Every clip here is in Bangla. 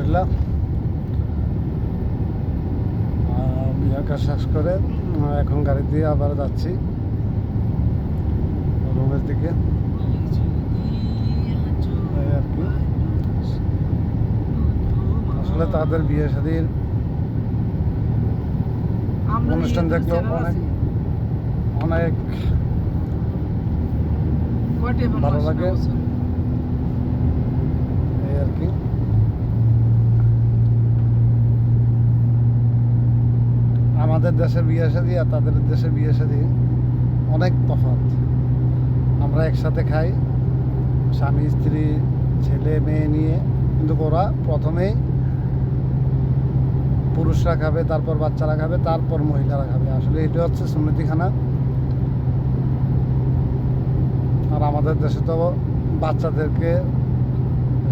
আলহামদুলিল্লাহ কাজ শেষ করে এখন গাড়ি দিয়ে আবার যাচ্ছি। রুমের দিকে। আর কি আসলে তাদের বিয়ে শাদীর অনুষ্ঠান দেখল অনেক অনেক ভালো লাগে। এই আর কি আমাদের দেশের বিয়ে শাদী আর তাদের দেশের বিয়ে শাদী অনেক তফাৎ। আমরা একসাথে খাই, স্বামী, স্ত্রী, ছেলে, মেয়ে নিয়ে। কিন্তু ওরা প্রথমেই পুরুষরা খাবে, তারপর বাচ্চারা খাবে, তারপর মহিলারা খাবে। আসলে এটা হচ্ছে সুন্নতিখানা। আর আমাদের দেশে তো বাচ্চাদেরকে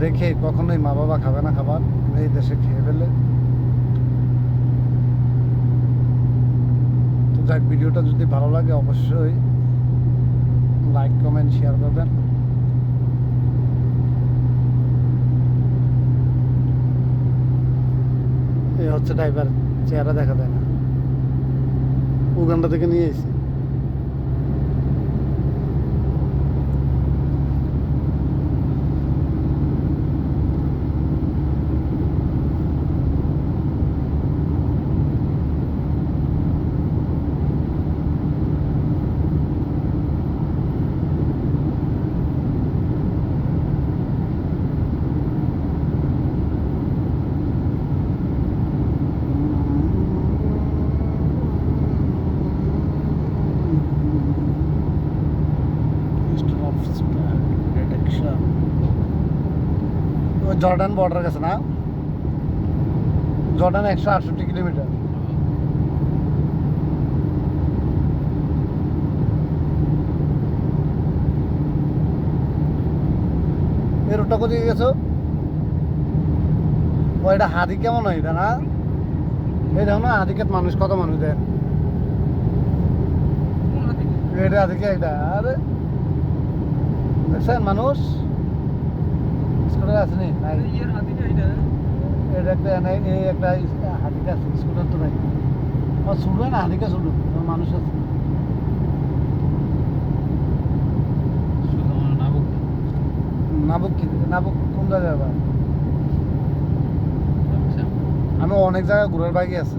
রেখে কখনোই মা বাবা খাবে না খাবার। এই দেশে খেয়ে ফেলে যাক, ভিডিওটা যদি ভালো লাগে অবশ্যই লাইক কমেন্ট শেয়ার করবেন। এই হচ্ছে ড্রাইভার চেহারা দেখা যায় না। উগান্ডা থেকে নিয়ে এসেছি। জর্ডান বর্ডার গেছে না? জর্ডান একশো আটষট্টি কিলোমিটার। এই রোডটা কোথায় গেছো? ও এটা হাদি কেমন হয় এটা না? এই দেখো না হাদিকেত মানুষ কত মানুষ দেন এটা হাদিকে এটা আরে। দেখছেন মানুষ? স্কুটার আছে নি? নাই। এটা একটা নাই এই একটা হাদিকা আছে স্কুটার তো নাই। ও শুনবে না হাদিকা শুনবে মানুষ আছে। নাবুক। কি? নাবুক কোন জায়গায় আবার আমি অনেক জায়গায় ঘুরার বাইকে আছে।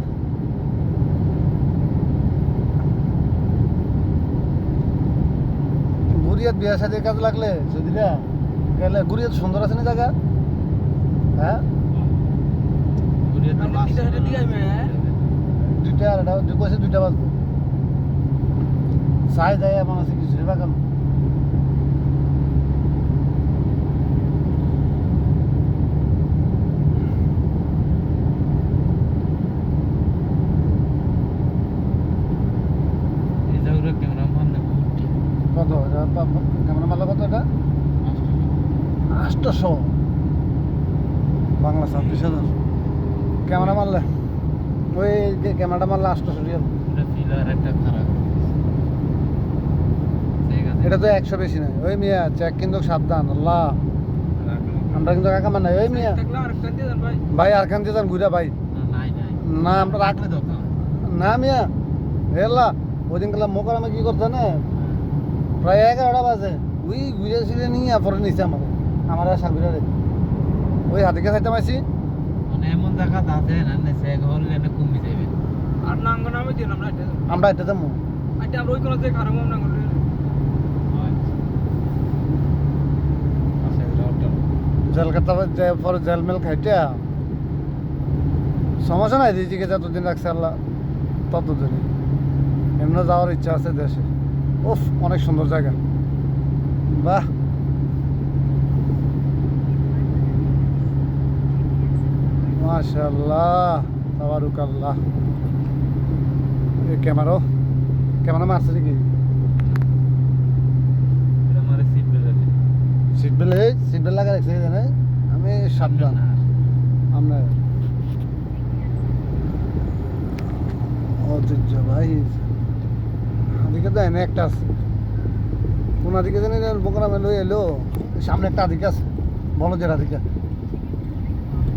গুরিয়াত বিয়া সাথে কাজ লাগলে যদিরা গেলে গুরিয়াত সুন্দর আছে না জায়গা? হ্যাঁ? দুইটা আর এটা দুই কইছে দুইটা বাজবে। চাই যায় এমন আছে কিছু বাগান কত? আটশো বাংলা ছাব্বিশ হাজার। ক্যামেরা মারলে। ওই যে ক্যামেরাটা মারলে রিয়াল। এটা তো একশো বেশি নয়। ওই মিয়া চেক কিন্তু সাবধান আল্লাহ। আমরা কিন্তু কাকা মানে ওই মিয়া। ভাই। আর খান দিয়ে ঘুরা ভাই। না আমরা রাখলে তো না মিয়া। এলা ওই দিন কালাম মোকার আমি কি করতে না প্রায় এগারোটা বাজে। ওই ঘুরে ছিঁড়ে নিয়ে পরে নিছে আমাকে। আমার আর সাবিরা রে। ওই হাতিকে খাইতে পাইছি মানে এমন জায়গা আছে না সে ঘর লেনে কমে যাবে। আর নাঙ্গ নামে দিলাম না এটা আমরা এটা দেবো এটা আমরা ওই কোনো যে খারাপ নাঙ্গ জেল কাটা যে পরে জেল মেল খাইতে সমস্যা নাই দিদিকে যতদিন রাখছে আল্লাহ ততদিনই। এমনি যাওয়ার ইচ্ছা আছে দেশে। উফ অনেক সুন্দর জায়গা। বাহ। মাশাল্লাহ তাবারুকাল্লাহ। এই ক্যামেরাও ক্যামেরা মারছে নাকি? আমার সিট বেল্ট সিট বেল্ট এই সিট বেল্ট লাগা রাখছে জানে? আমি সাবধান আমরা ঐতিহ্যবাহী আদিকে তো এনে একটা আছে। কোন আদিকে জানি বোকরা মেলো এলো। সামনে একটা আদিকে আছে বলো যে আদিকে।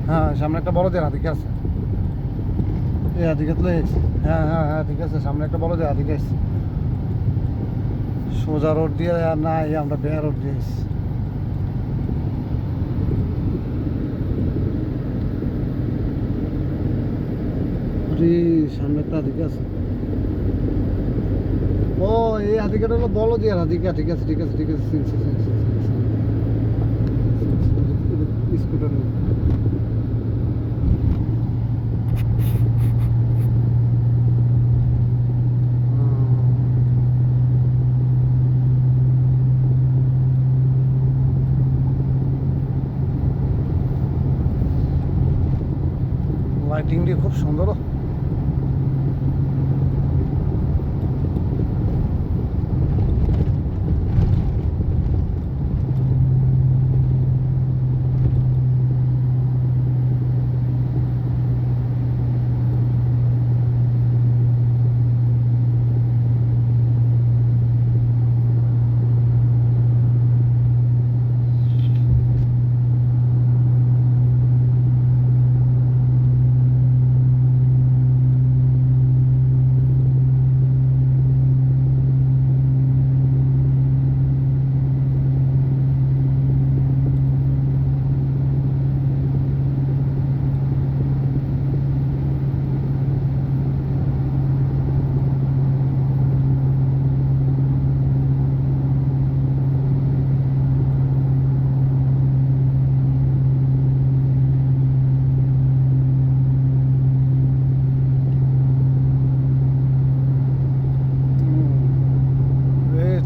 হ্যাঁ সামনে একটা বড় দেড় হাতিকে আছে। এই হাতিকে তুলে হ্যাঁ হ্যাঁ হ্যাঁ ঠিক আছে সামনে একটা বড় দেড় হাতিকে আছে। সোজা রোড দিয়ে আর না আমরা বেয়া রোড দিয়ে এসেছি। সামনে একটা হাতিকে আছে। ও এই হাতিকাটা হলো বলো দিয়ে হাতিকা ঠিক আছে ঠিক আছে ঠিক আছে চিনছি, চিনছি, চিনছি। স্কুটার নিয়ে লাইটিংটি খুব সুন্দর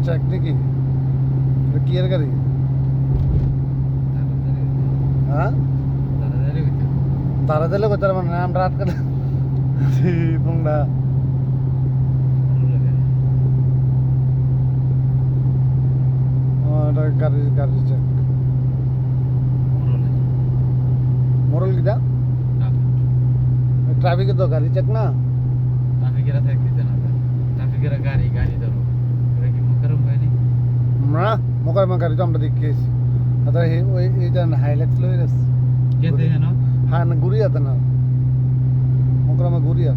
এ চাকরি কি এটা কি এর গাড়ি হ্যাঁ তারা দিলে কোথায় মানে আমরা আটকে পুংডা এটা গাড়ি গাড়ি চেক মোড়ল কিটা ট্রাফিকে তো গাড়ি চেক না ট্রাফিকেরা চেক দিতে না ট্রাফিকেরা গাড়ি গাড়ি ধরো ওরা কি মুখেরম হয়নি না মোকার গাড়ি তো আমরা দেখিয়েছি তাহলে ওই এই যে হাইলাইটস লই গেছে। হ্যাঁ আছে না। মোকরামে গুড়িয়া